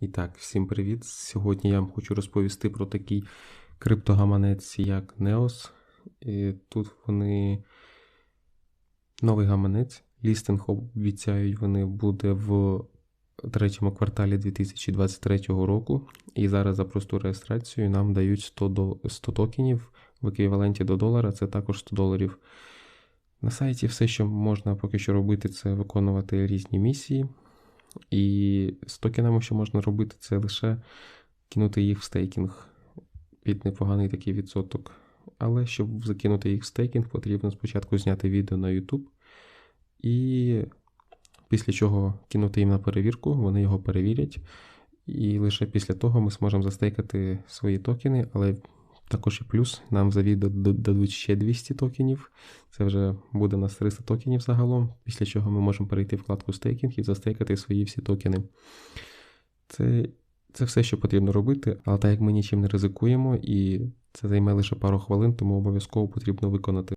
І так, всім привіт. Сьогодні я вам хочу розповісти про такий криптогаманець, як Neos. І тут вони новий гаманець. Лістинг обіцяють вони буде в третьому кварталі 2023 року. І зараз за просту реєстрацію нам дають 100, дол- 100 токенів в еквіваленті до долара, це також 100 доларів. На сайті все, що можна поки що робити, це виконувати різні місії. І з токенами, що можна робити, це лише кинути їх в стейкінг під непоганий такий відсоток. Але щоб закинути їх в стейкінг, потрібно спочатку зняти відео на YouTube. І після чого кинути їм на перевірку, вони його перевірять. І лише після того ми зможемо застейкати свої токени, але також і плюс нам відео дадуть ще 200 токенів. Це вже буде у нас 300 токенів загалом, після чого ми можемо перейти в вкладку стейкінг і застейкати свої всі токени. Це, це все, що потрібно робити, але так як ми нічим не ризикуємо, і це займе лише пару хвилин, тому обов'язково потрібно виконати.